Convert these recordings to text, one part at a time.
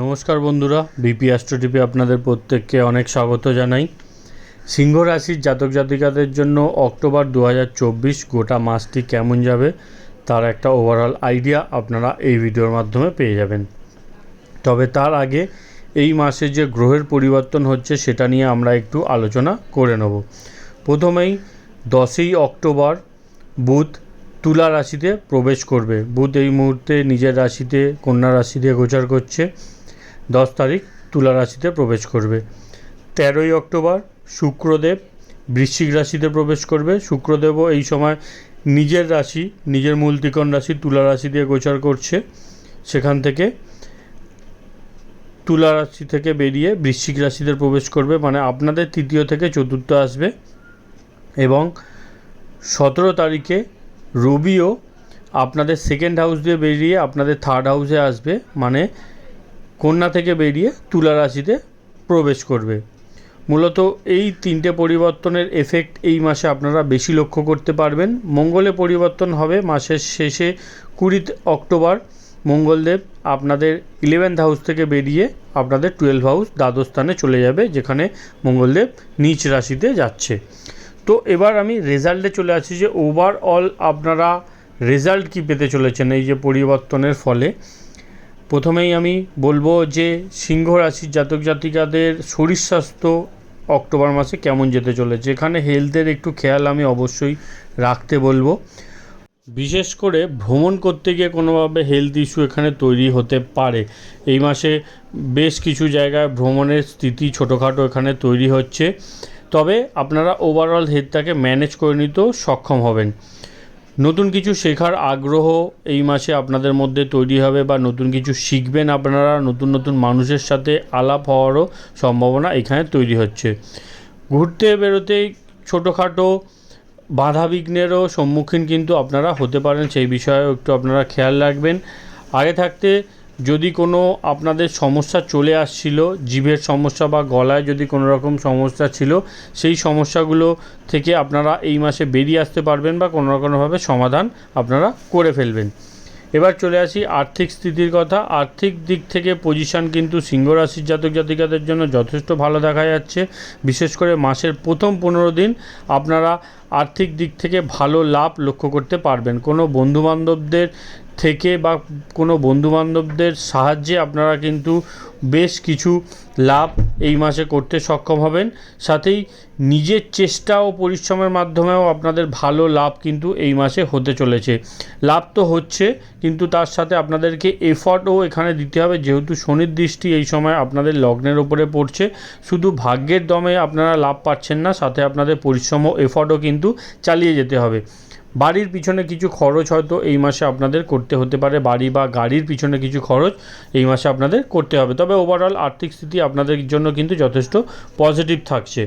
নমস্কার বন্ধুরা বিপি অ্যাস্ট্রোটিপে আপনাদের প্রত্যেককে অনেক স্বাগত জানাই। সিংহ রাশির জাতক জাতিকাদের জন্য অক্টোবর দু হাজার চব্বিশ গোটা মাসটি কেমন যাবে তার একটা ওভারঅল আইডিয়া আপনারা এই ভিডিওর মাধ্যমে পেয়ে যাবেন। তবে তার আগে এই মাসে যে গ্রহের পরিবর্তন হচ্ছে সেটা নিয়ে আমরা একটু আলোচনা করে নেব। প্রথমেই দশই অক্টোবর বুধ তুলা রাশিতে প্রবেশ করবে। বুধ এই মুহূর্তে নিজের রাশিতে, কন্যা রাশিতে গোচর করছে। দশ তারিখ তুলা রাশিতে প্রবেশ করবে। তেরোই অক্টোবর শুক্রদেব বৃশ্চিক রাশিতে প্রবেশ করবে। শুক্রদেবও এই সময় নিজের রাশি, নিজের মূল ত্রিকোণ রাশি তুলা রাশি দিয়ে গোচর করছে। সেখান থেকে তুলা রাশি থেকে বেরিয়ে বৃশ্চিক রাশিতে প্রবেশ করবে। মানে আপনাদের তৃতীয় থেকে চতুর্থ আসবে এবং সতেরো তারিখে রবিও আপনাদের সেকেন্ড হাউস দিয়ে বেরিয়ে আপনাদের থার্ড হাউসে আসবে। মানে কন্যা থেকে বেরিয়ে তুলা রাশিতে প্রবেশ করবে। মূলত এই তিনটে পরিবর্তনের এফেক্ট এই মাসে আপনারা বেশি লক্ষ্য করতে পারবেন। মঙ্গলে পরিবর্তন হবে মাসের শেষে কুড়ি অক্টোবর। মঙ্গলদেব আপনাদের ইলেভেন্থ হাউস থেকে বেরিয়ে আপনাদের টুয়েলভ হাউস দ্বাদশ স্থানে চলে যাবে, যেখানে মঙ্গলদেব নিচ রাশিতে যাচ্ছে। তো এবার আমি রেজাল্টে চলে আসি যে ওভারঅল আপনারা রেজাল্ট কি পেতে চলেছেন এই যে পরিবর্তনের ফলে। প্রথমেই আমি বলব যে সিংহ রাশির জাতক জাতিকাদের শরীর স্বাস্থ্য অক্টোবর মাসে কেমন যেতে চলেছে এখানে হেলথের একটু খেয়াল আমি অবশ্যই রাখতে বলব। বিশেষ করে ভ্রমণ করতে গিয়ে কোনোভাবে হেলথ ইস্যু এখানে তৈরি হতে পারে। এই মাসে বেশ কিছু জায়গায় ভ্রমণের স্থিতি ছোটোখাটো এখানে তৈরি হচ্ছে। তবে আপনারা ওভারঅল হেলথটাকে ম্যানেজ করে নিতেও সক্ষম হবেন। নতুন কিছু শেখার আগ্রহ এই মাসে আপনাদের মধ্যে তৈরি হবে বা নতুন কিছু শিখবেন আপনারা, নতুন নতুন মানুষের সাথে আলাপ হওয়ারও সম্ভাবনা এখানে তৈরি হচ্ছে। ঘুরতে বেরোতে ছোটোখাটো বাধা বিঘ্নেরও সম্মুখীন কিন্তু আপনারা হতে পারেন, সেই বিষয়েও একটু আপনারা খেয়াল রাখবেন। আগে থাকতে যদি কোনো আপনাদের সমস্যা চলে আসছিল, জিভের সমস্যা বা গলায় যদি কোনো রকম সমস্যা ছিল, সেই সমস্যাগুলো থেকে আপনারা এই মাসে বেরিয়ে আসতে পারবেন বা কোনো না কোনোভাবে সমাধান আপনারা করে ফেলবেন। এবার চলে আসি আর্থিক স্থিতির কথা। আর্থিক দিক থেকে পজিশান কিন্তু সিংহ রাশির জাতক জাতিকাদের জন্য যথেষ্ট ভালো দেখা যাচ্ছে। বিশেষ করে মাসের প্রথম পনেরো দিন আপনারা আর্থিক দিক থেকে ভালো লাভ লক্ষ্য করতে পারবেন। কোনো বন্ধুবান্ধবদের থেকে বা কোনো বন্ধুবান্ধবদের সাহায্যে আপনারা কিন্তু বেশ কিছু লাভ এই মাসে করতে সক্ষম হবেন। সাথেই নিজের চেষ্টা ও পরিশ্রমের মাধ্যমেও আপনাদের ভালো লাভ কিন্তু এই মাসে হতে চলেছে। লাভ তো হচ্ছে, কিন্তু তার সাথে আপনাদেরকে এফর্টও এখানে দিতে হবে। যেহেতু শনির দৃষ্টি এই সময় আপনাদের লগ্নের ওপরে পড়ছে, শুধু ভাগ্যের দমে আপনারা লাভ পাচ্ছেন না, সাথে আপনাদের পরিশ্রম ও এফর্টও কিন্তু চালিয়ে যেতে হবে। বাড়ির পিছনে কিছু খরচ হয়তো এই মাসে আপনাদের করতে হতে পারে, বাড়ি বা গাড়ির পিছনে কিছু খরচ এই মাসে আপনাদের করতে হবে। তবে ওভারঅল আর্থিক স্থিতি আপনাদের জন্য কিন্তু যথেষ্ট পজিটিভ থাকছে।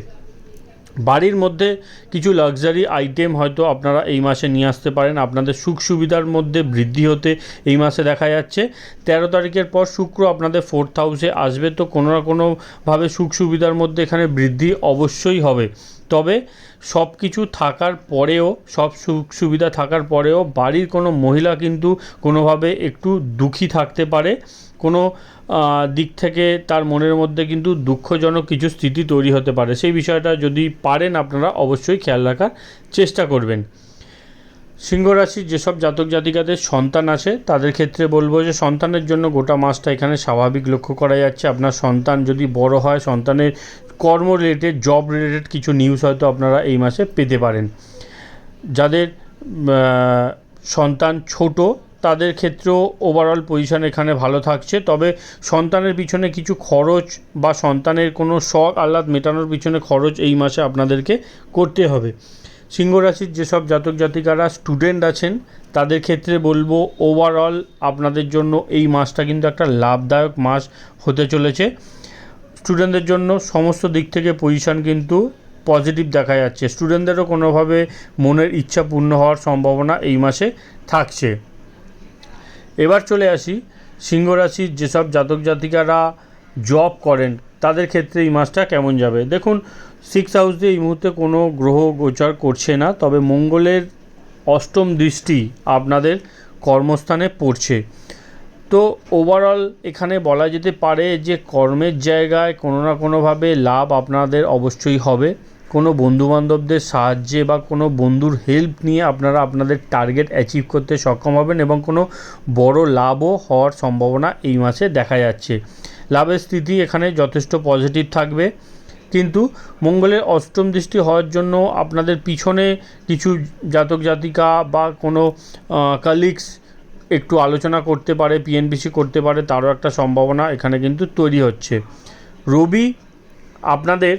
বাড়ির মধ্যে কিছু লাক্সারি আইটেম হয়তো আপনারা এই মাসে নিয়ে আসতে পারেন। আপনাদের সুখ সুবিধার মধ্যে বৃদ্ধি হতে এই মাসে দেখা যাচ্ছে। তেরো তারিখের পর শুক্র আপনাদের ফোর্থ হাউসে আসবে। তো কোনো না কোনোভাবে সুখ সুবিধার মধ্যে এখানে বৃদ্ধি অবশ্যই হবে। তবে সব কিছু থাকার পরেও, সব সুখ সুবিধা থাকার পরেও বাড়ির কোনো মহিলা কিন্তু কোনোভাবে একটু দুঃখী থাকতে পারে। কোনো দিক থেকে তার মনের মধ্যে কিন্তু দুঃখজনক কিছু স্থিতি তৈরি হতে পারে। সেই বিষয়টা যদি পারেন আপনারা অবশ্যই খেয়াল রাখার চেষ্টা করবেন। সিংহ রাশির যেসব জাতক জাতিকাদের সন্তান আছে তাদের ক্ষেত্রে বলব যে সন্তানের জন্য গোটা মাসটা এখানে স্বাভাবিক লক্ষ্য করা যাচ্ছে। আপনার সন্তান যদি বড় হয়, সন্তানের কর্ম রিলেটেড জব রিলেটেড কিছু নিউজ হয়তো আপনারা এই মাসে পেতে পারেন। যাদের সন্তান ছোট, তাদের ক্ষেত্রেও ওভারঅল পজিশন এখানে ভালো থাকছে। তবে সন্তানের পিছনে কিছু খরচ বা সন্তানের কোনো শখ, আহ্লাদ মেটানোর পিছনে খরচ এই মাসে আপনাদেরকে করতে হবে। সিংহ রাশির যেসব জাতক জাতিকারা স্টুডেন্ট আছেন, তাদের ক্ষেত্রে বলব ওভারঅল আপনাদের জন্য এই মাসটা কিন্তু একটা লাভদায়ক মাস হতে চলেছে। স্টুডেন্টদের জন্য সমস্ত দিক থেকে পজিশান কিন্তু পজিটিভ দেখা যাচ্ছে। স্টুডেন্টদেরও কোনোভাবে মনের ইচ্ছা পূর্ণ হওয়ার সম্ভাবনা এই মাসে থাকছে। এবার চলে আসি সিংহ রাশির যেসব জাতক জাতিকারা জব করেন, তাদের ক্ষেত্রে এই মাসটা কেমন যাবে? দেখুন সিক্স হাউস দিয়ে এই মুহূর্তে কোনো গ্রহ গোচর করছে না, তবে মঙ্গলের অষ্টম দৃষ্টি আপনাদের কর্মস্থানে পড়ছে। তো ওভারঅল এখানে বলা যেতে পারে যে কর্মের জায়গায় কোনো না কোনোভাবে লাভ আপনাদের অবশ্যই হবে। কোনো বন্ধুবান্ধবদের সাহায্যে বা কোনো বন্ধুর হেল্প নিয়ে আপনারা আপনাদের টার্গেট অ্যাচিভ করতে সক্ষম হবেন এবং কোনো বড় লাভও হওয়ার সম্ভাবনা এই মাসে দেখা যাচ্ছে। লাভের স্থিতি এখানে যথেষ্ট পজিটিভ থাকবে। কিন্তু মঙ্গলের অষ্টম দৃষ্টি হওয়ার জন্য আপনাদের পিছনে কিছু জাতক জাতিকা বা কোনো কালিগস একটু আলোচনা করতে পারে পিএনবিসি করতে পারে, তারও একটা সম্ভাবনা এখানে কিন্তু তৈরি হচ্ছে। রবি, আপনাদের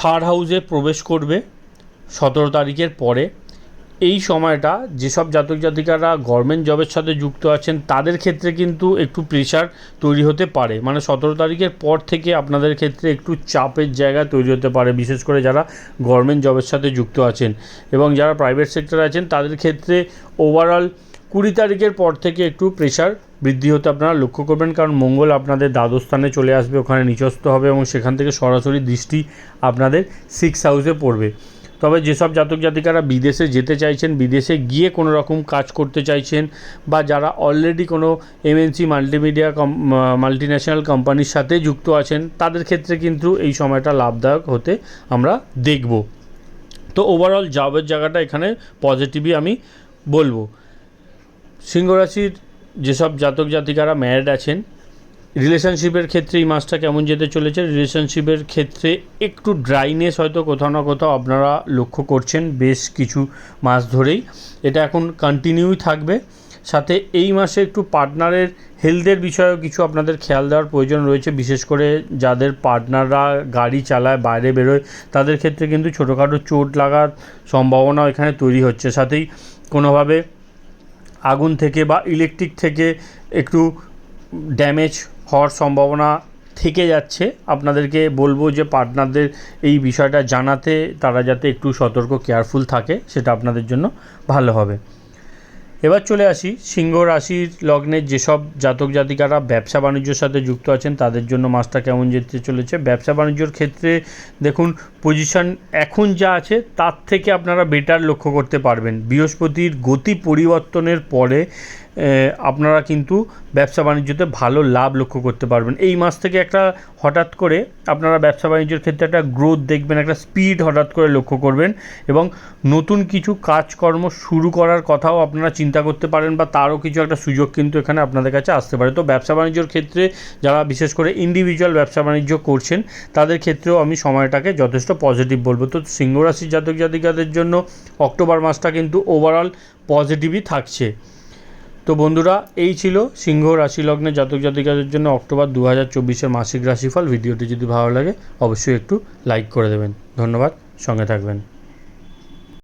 থার্ড হাউসে প্রবেশ করবে সতেরো তারিখের পরে। এই সময়টা যেসব জাতক জাতিকারা গভর্নমেন্ট জবের সাথে যুক্ত আছেন, তাদের ক্ষেত্রে কিন্তু একটু প্রেশার তৈরি হতে পারে। মানে সতেরো তারিখের পর থেকে আপনাদের ক্ষেত্রে একটু চাপের জায়গা তৈরি হতে পারে, বিশেষ করে যারা গভর্নমেন্ট জবের সাথে যুক্ত আছেন। এবং যারা প্রাইভেট সেক্টরে আছেন, তাদের ক্ষেত্রে ওভারঅল কুড়ি তারিখের পর থেকে একটু প্রেশার বৃদ্ধি হতে আপনারা লক্ষ্য করবেন। কারণ মঙ্গল আপনাদের দ্বাদশ স্থানে চলে আসবে, ওখানে নিচস্থ হবে এবং সেখান থেকে সরাসরি দৃষ্টি আপনাদের সিক্স হাউসে পড়বে। তবে যেসব জাতক জাতিকারা বিদেশে যেতে চাইছেন, বিদেশে গিয়ে কোনো রকম কাজ করতে চাইছেন বা যারা অলরেডি কোনো এমএনসি মাল্টিমিডিয়া কম মাল্টি ন্যাশনাল কোম্পানির সাথে যুক্ত আছেন, তাদের ক্ষেত্রে কিন্তু এই সময়টা লাভদায়ক হতে আমরা দেখব। তো ওভারঅল জবের জায়গাটা এখানে পজিটিভই আমি বলব। সিংহ রাশির যেসব জাতক জাতিকারা ম্যারিড আছেন রিলেশনশিপের ক্ষেত্রে এই মাসটা কেমন যেতে চলেছে? রিলেশনশিপের ক্ষেত্রে একটু ড্রাইনেস হয়তো কোথাও না কোথাও আপনারা লক্ষ্য করছেন বেশ কিছু মাস ধরেই। এটা এখন কন্টিনিউই থাকবে। সাথে এই মাসে একটু পার্টনারের হেলথের বিষয়েও কিছু আপনাদের খেয়াল দেওয়ার প্রয়োজন রয়েছে। বিশেষ করে যাদের পার্টনাররা গাড়ি চালায়, বাইরে বেরোয়, তাদের ক্ষেত্রে কিন্তু ছোটোখাটো চোট লাগার সম্ভাবনা এখানে তৈরি হচ্ছে। সাথেই কোনোভাবে আগুন থেকে বা ইলেকট্রিক থেকে একটু ড্যামেজ হওয়ার সম্ভাবনা থেকে যাচ্ছে। আপনাদেরকে বলব যে পার্টনারদের এই বিষয়টা জানাতে তারা যাতে একটু সতর্ক, কেয়ারফুল থাকে, সেটা আপনাদের জন্য ভালো হবে। এবার চলে আসি, সিংহ রাশির লগ্নের যেসব জাতক জাতিকারা ব্যবসা বাণিজ্যর সাথে যুক্ত আছেন, তাদের জন্য মাসটা কেমন যেতে চলেছে? ব্যবসা বাণিজ্যর ক্ষেত্রে দেখুন পজিশন এখন যা আছে, তার থেকে আপনারা বেটার লক্ষ্য করতে পারবেন। বৃহস্পতির গতি পরিবর্তনের পরে আপনারা কিন্তু ব্যবসা বাণিজ্যতে ভালো লাভ লক্ষ্য করতে পারবেন। এই মাস থেকে একটা হঠাৎ করে আপনারা ব্যবসা বাণিজ্যের ক্ষেত্রে একটা গ্রোথ দেখবেন, একটা স্পিড হঠাৎ করে লক্ষ্য করবেন এবং নতুন কিছু কাজকর্ম শুরু করার কথাও আপনারা চিন্তা করতে পারেন বা তারও কিছু একটা সুযোগ কিন্তু এখানে আপনাদের কাছে আসতে পারে। তো ব্যবসা বাণিজ্যর ক্ষেত্রে যারা বিশেষ করে ইন্ডিভিজুয়াল ব্যবসা বাণিজ্য করছেন, তাদের ক্ষেত্রেও আমি সময়টাকে যথেষ্ট পজিটিভ বলব। তো সিংহরাশি জাতক জাতিকাদের জন্য অক্টোবর মাসটা কিন্তু ওভারঅল পজিটিভই থাকছে। তো বন্ধুরা, এই ছিল সিংহ রাশি লগ্নে জাতক জাতিকাদের জন্য অক্টোবর দু হাজার চব্বিশের মাসিক রাশিফল। ভিডিওটি যদি ভালো লাগে, অবশ্যই একটু লাইক করে দেবেন। ধন্যবাদ, সঙ্গে থাকবেন।